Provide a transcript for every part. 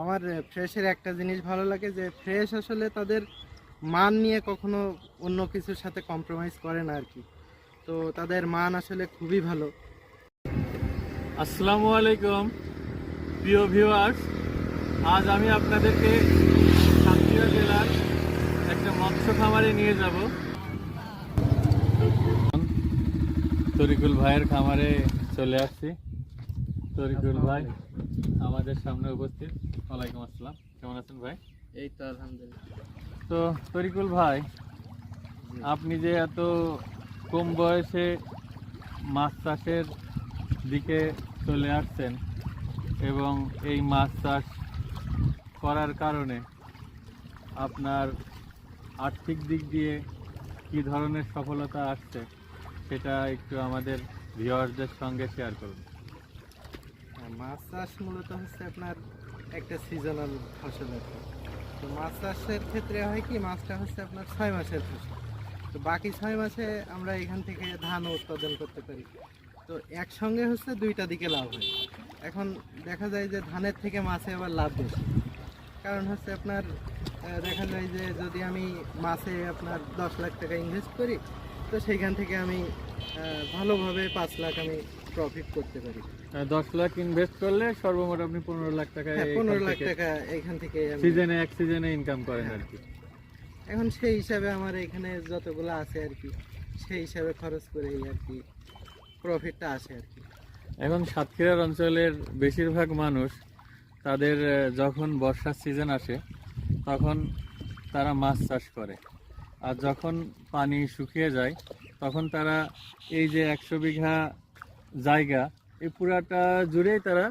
আমার ফ্রেশের একটা জিনিস ভালো লাগে যে ফ্রেশ আসলে তাদের মান নিয়ে কখনো অন্য কিছুর সাথে কম্প্রোমাইজ করে না আর কি তো তাদের মান আসলে খুবই ভালো। আসসালামু আলাইকুম, প্রিয় ভিউয়ার্স আজ আমি আপনাদেরকে সাতক্ষীরা জেলার একটা মৎস্য খামারে নিয়ে যাব। তরিকুল ভাইয়ের খামারে চলে আসছি। তরিকুল ভাই আমাদের সামনে উপস্থিত। ওয়ালাইকুম আসসালাম। কেমন আছেন ভাই? এই তো আলহামদুলিল্লাহ। তো তরিকুল ভাই আপনি যে এত কম বয়সে মাছ চাষের দিকে চলে আসছেন এবং এই মাছ চাষ করার কারণে আপনার আর্থিক দিক দিয়ে কি ধরনের সফলতা আসছে সেটা একটু আমাদের ভিউয়ারদের সঙ্গে শেয়ার করুন। মাছ চাষ মূলত হচ্ছে আপনার একটা সিজনাল ফসল আর তো মাছ চাষের ক্ষেত্রে হয় কি, মাছটা হচ্ছে আপনার ছয় মাসের ফসল। তো বাকি ছয় মাসে আমরা এখান থেকে ধান উৎপাদন করতে পারি। তো একসঙ্গে হচ্ছে দুইটা দিকে লাভ হয়। এখন দেখা যায় যে ধানের থেকে মাছে আবার লাভ বেশি। কারণ হচ্ছে আপনার দেখা যায় যে যদি আমি মাছে আপনার দশ লাখ টাকা ইনভেস্ট করি, তো সেইখান থেকে আমি ভালোভাবে পাঁচ লাখ আমি প্রফিট করতে পারি। দশ লাখ ইনভেস্ট করলে সর্বমোট আপনি পনেরো লাখ টাকা হ্যাঁ পনেরো লাখ টাকা এখান থেকে সিজনে এক সিজনে ইনকাম করেন আর কি। এখন সেই হিসাবে আমার এখানে যতগুলো আছে আর কি সেই হিসাবে খরচ করেই আর কি প্রফিটটা আসে আর কি। এখন সাতক্ষীরার অঞ্চলের বেশিরভাগ মানুষ তাদের যখন বর্ষার সিজন আসে তখন তারা মাছ চাষ করে। আর যখন পানি শুকিয়ে যায় তখন তারা এই যে একশো বিঘা জায়গা, এই পুরাটা জুড়েই তারা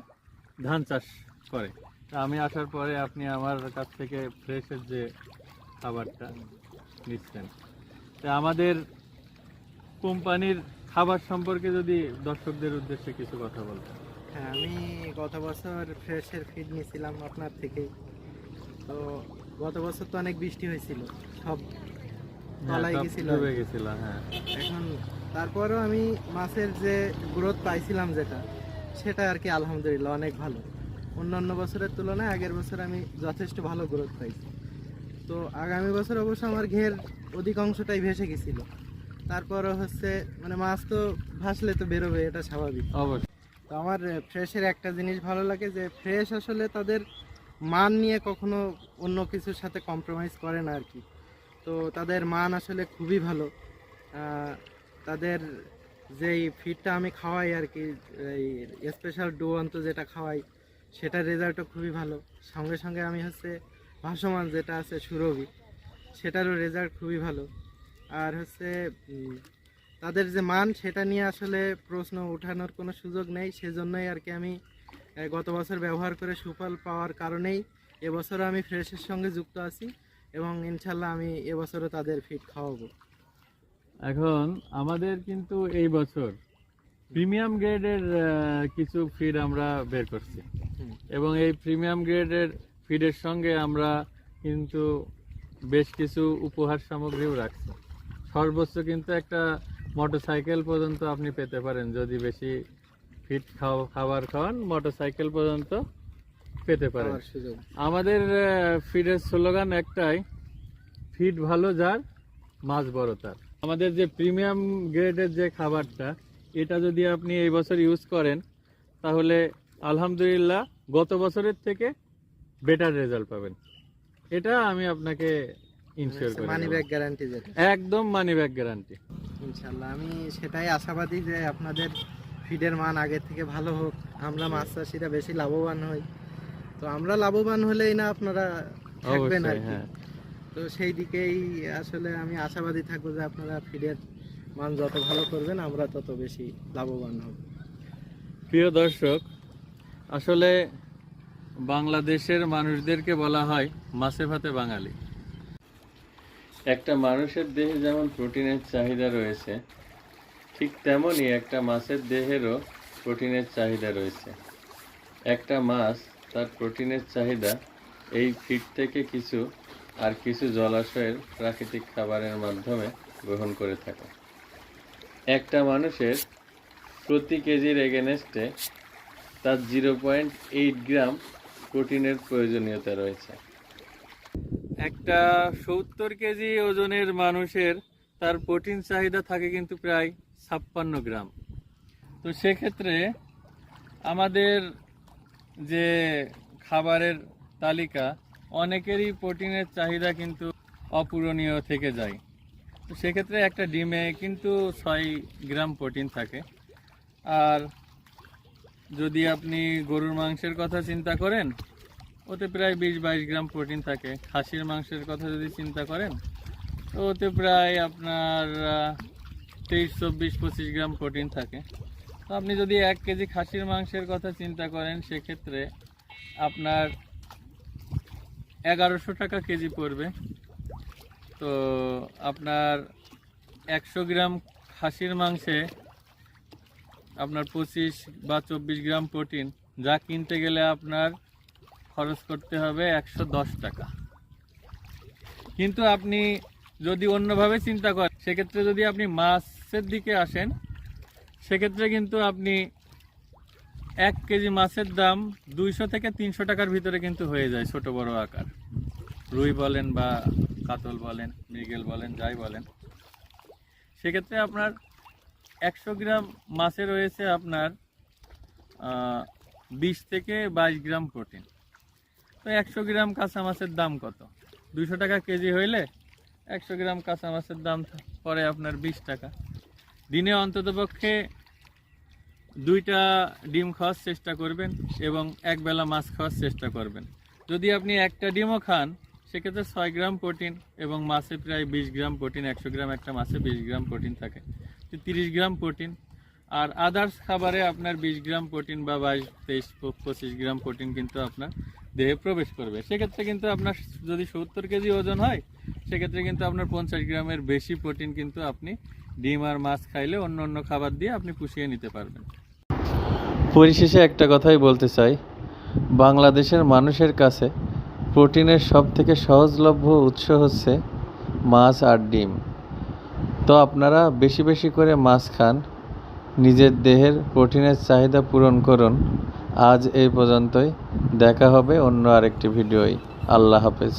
ধান চাষ করে। তা আমি আসার পরে আপনি আমার কাছ থেকে ফ্রেশের যে খাবারটা নিচ্ছেন। তা আমাদের কোম্পানির খাবার সম্পর্কে যদি দর্শকদের উদ্দেশ্যে কিছু কথা বলতেন হ্যাঁ আমি গত বছর ফ্রেশের ফিড নিয়েছিলাম আপনার থেকেই। তো গত বছর তো অনেক বৃষ্টি হয়েছিল, সব তলায় হ্যাঁ, সব গেছিল। ডুবে গেছিল হ্যাঁ। এখন তারপরও আমি মাছের যে গ্রোথ পাইছিলাম যেটা সেটা আর কি আলহামদুলিল্লাহ অনেক ভালো। অন্যান্য বছরের তুলনায় আগের বছর আমি যথেষ্ট ভালো গ্রোথ পাইছি। তো আগামী বছর অবশ্য আমার ঘের অধিকাংশটাই ভেসে গেছিল। তারপরও হচ্ছে মানে মাছ তো ভাসলে তো বেরোবে এটা স্বাভাবিক। অবশ্যই। তো আমার ফ্রেশের একটা জিনিস ভালো লাগে যে ফ্রেশ আসলে তাদের মান নিয়ে কখনো অন্য কিছুর সাথে কম্প্রোমাইজ করে না আর কি। তো তাদের মান আসলে খুবই ভালো। তাদের যেই ফিডটা আমি খাওয়াই আর কি, এই স্পেশাল ডুয়ন্ত যেটা খাওয়াই, সেটার রেজাল্টও খুবই ভালো। সঙ্গে সঙ্গে আমি হচ্ছে ভাসমান যেটা আছে সুরভি, সেটারও রেজাল্ট খুবই ভালো। আর হচ্ছে তাদের যে মান সেটা নিয়ে আসলে প্রশ্ন ওঠানোর কোনো সুযোগ নেই। সেজন্যই আর কি আমি গত বছর ব্যবহার করে সুফল পাওয়ার কারণেই এবছরও আমি ফ্রেশের সঙ্গে যুক্ত আছি। এবং ইনশাল্লাহ আমি এবছরও তাদের ফিট খাওয়াবো। এখন আমাদের কিন্তু এই বছর প্রিমিয়াম গ্রেডের কিছু ফিড আমরা বের করছি। এবং এই প্রিমিয়াম গ্রেডের ফিডের সঙ্গে আমরা কিন্তু বেশ কিছু উপহার সামগ্রীও রাখছি। সর্বোচ্চ কিন্তু একটা মোটরসাইকেল পর্যন্ত আপনি পেতে পারেন। যদি বেশি ফিট খাওয়া খাবার খাওয়ান মোটরসাইকেল পর্যন্ত পেতে সুযোগ। আমাদের ফিডের স্লোগান একটাই ফিড ভালো যার মাছ বড় তার। আমাদের যে প্রিমিয়াম গ্রেডের যে খাবারটা এটা যদি আপনি এই বছর ইউজ করেন তাহলে আলহামদুলিল্লাহ গত বছরের থেকে বেটার রেজাল্ট পাবেন। এটা আমি আপনাকে ইনশিওর করি মানি ব্যাগ গ্যারান্টি যেটা। একদম মানি ব্যাক গ্যারান্টি ইনশাল্লাহ আমি সেটাই আশাবাদী যে আপনাদের ফিডের মান আগের থেকে ভালো হোক আমরা মাছ চাষিরা বেশি লাভবান হই। তো আমরা লাভবান হলেই না আপনারা থাকবেন আর কি। হ্যাঁ। তো সেই দিকেই আসলে আমি আশাবাদী থাকব যে আপনারা ফিডের মান যত ভালো করবেন আমরা তত বেশি লাভবান হব। প্রিয় দর্শক আসলে বাংলাদেশের মানুষদেরকে বলা হয় মাছে ভাতে বাঙালি। একটা মানুষের দেহে যেমন প্রোটিনের চাহিদা রয়েছে ঠিক তেমনই একটা মাছের দেহেরও প্রোটিনের চাহিদা রয়েছে। একটা মাছ তার প্রোটিনের চাহিদা এই ফিড থেকে কিছু আর কিছু জলাশয়ের প্রাকৃতিক খাবারের মাধ্যমে গ্রহণ করে থাকে। একটা মানুষের প্রতি কেজির এগেনেস্টে তার জিরো পয়েন্ট এইট গ্রাম প্রোটিনের প্রয়োজনীয়তা রয়েছে। একটা সত্তর কেজি ওজনের মানুষের তার প্রোটিন চাহিদা থাকে কিন্তু প্রায় ছাপ্পান্ন গ্রাম। তো সেক্ষেত্রে আমাদের যে খাবারের তালিকা, অনেকেরই প্রোটিনের চাহিদা কিন্তু অপূরণীয় থেকে যায়। তো সেক্ষেত্রে একটা ডিমে কিন্তু ছয় গ্রাম প্রোটিন থাকে। আর যদি আপনি গরুর মাংসের কথা চিন্তা করেন, ওতে প্রায় বিশ বাইশ গ্রাম প্রোটিন থাকে। খাসির মাংসের কথা যদি চিন্তা করেন, তো ওতে প্রায় আপনার তেইশ, চব্বিশ, পঁচিশ গ্রাম প্রোটিন থাকে। আপনি যদি এক কেজি খাসির মাংসের কথা চিন্তা করেন, সেক্ষেত্রে আপনার এগারোশো টাকা কেজি পড়বে। তো আপনার একশো গ্রাম খাসির মাংসে আপনার পঁচিশ বা চব্বিশ গ্রাম প্রোটিন, যা কিনতে গেলে আপনার খরচ করতে হবে একশো দশ টাকা। কিন্তু আপনি যদি অন্যভাবে চিন্তা করেন, সেক্ষেত্রে যদি আপনি মাছের দিকে আসেন সেক্ষেত্রে কিন্তু আপনি এক কেজি মাছের দাম দুইশো থেকে তিনশো টাকার ভিতরে কিন্তু হয়ে যায় ছোট বড় আকার। রুই বলেন বা কাতল বলেন, মৃগেল বলেন, যাই বলেন। সেক্ষেত্রে আপনার একশো গ্রাম মাছে রয়েছে আপনার বিশ থেকে বাইশ গ্রাম প্রোটিন। তো একশো গ্রাম কাঁচা মাছের দাম কত? দুশো টাকা কেজি হইলে একশো গ্রাম কাঁচা মাছের দাম পড়ে আপনার বিশ টাকা। দিনে অন্ততপক্ষে দুইটা ডিম খাওয়ার চেষ্টা করবেন এবং একবেলা মাছ খাওয়ার চেষ্টা করবেন। যদি আপনি একটা ডিমও খান, সেক্ষেত্রে ছয় গ্রাম প্রোটিন এবং মাছে প্রায় বিশ গ্রাম প্রোটিন, একশো গ্রাম একটা মাছে বিশ গ্রাম প্রোটিন থাকে। তিরিশ গ্রাম প্রোটিন আর আদার্স খাবারে আপনার বিশ গ্রাম প্রোটিন বা বাইশ, তেইশ, পঁচিশ গ্রাম প্রোটিন কিন্তু আপনার দেহে প্রবেশ করবে। সেক্ষেত্রে কিন্তু আপনার যদি সত্তর কেজি ওজন হয় সেক্ষেত্রে কিন্তু আপনার পঞ্চাশ গ্রামের বেশি প্রোটিন কিন্তু আপনি ডিম আর মাছ খাইলে অন্য অন্য খাবার দিয়ে আপনি পুষিয়ে নিতে পারবেন। পরিশেষে একটা কথাই বলতে চাই। বাংলাদেশের মানুষের কাছে প্রোটিনের সব থেকে সহজলভ্য উৎস হচ্ছে মাছ আর ডিম। তো আপনারা বেশি বেশি করে মাছ খান, নিজের দেহের প্রোটিনের চাহিদা পূরণ করুন। আজ এই পর্যন্তই, দেখা হবে অন্য আরেকটি ভিডিওয়। আল্লাহ হাফেজ।